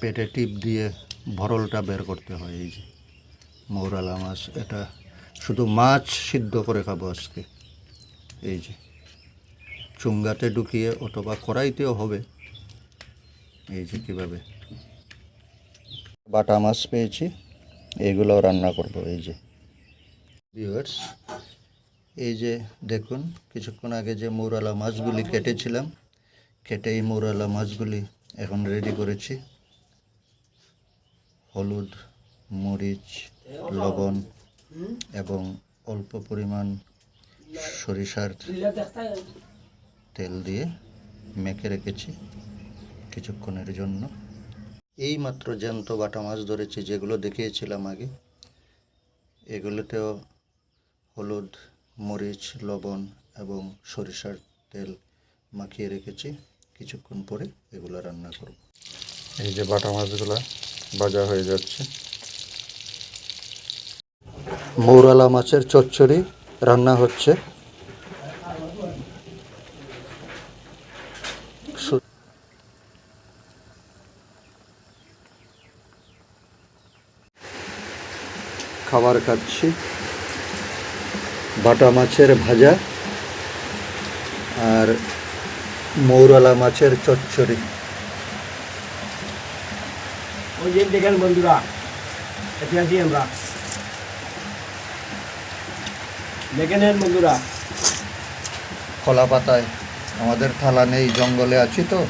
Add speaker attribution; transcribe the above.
Speaker 1: পেটে টিপ দিয়ে ভরলটা বের করতে হয়, এই যে। মৌরালা মাছ, এটা শুধু মাছ সিদ্ধ করে খাব আজকে, এই যে। চুঙ্গাতে ঢুকিয়ে অথবা কড়াইতেও হবে, এই যে কীভাবে। বাটা মাছ পেয়েছি এগুলো রান্না করব, এই যে। ভিউয়ার্স এই যে দেখুন, কিছুক্ষণ আগে যে মৌরালা মাছগুলি কেটেছিলাম কেটে এই মৌরালা মাছগুলি এখন রেডি করেছি। হলুদ, মরিচ, লবণ এবং অল্প পরিমাণ সরিষার তেল দিয়ে মেখে রেখেছি কিছুক্ষণের জন্য। এই মাত্র জ্যান্ত বাটা মাছ ধরেছি, যেগুলো দেখিয়েছিলাম আগে। এগুলোতেও হলুদ, মরিচ, লবণ এবং সরিষার তেল মাখিয়ে রেখেছি। কিছুক্ষণ পরে এগুলো রান্না করব। এই যে বাটা মাছগুলো ভাজা হয়ে যাচ্ছে। মৌরালা মাছের চচ্চড়ি রান্না হচ্ছে। খাবার খাচ্ছি। বাটা মাছের ভাজা। আর মৌরালা মাছের চচ্চড়ি।
Speaker 2: ওই যে দেখেন বন্ধুরা এটি আছি আমরা। দেখে নেন বন্ধুরা।
Speaker 1: কলা পাতায় আমাদের থালা নেই জঙ্গলে আছি তো।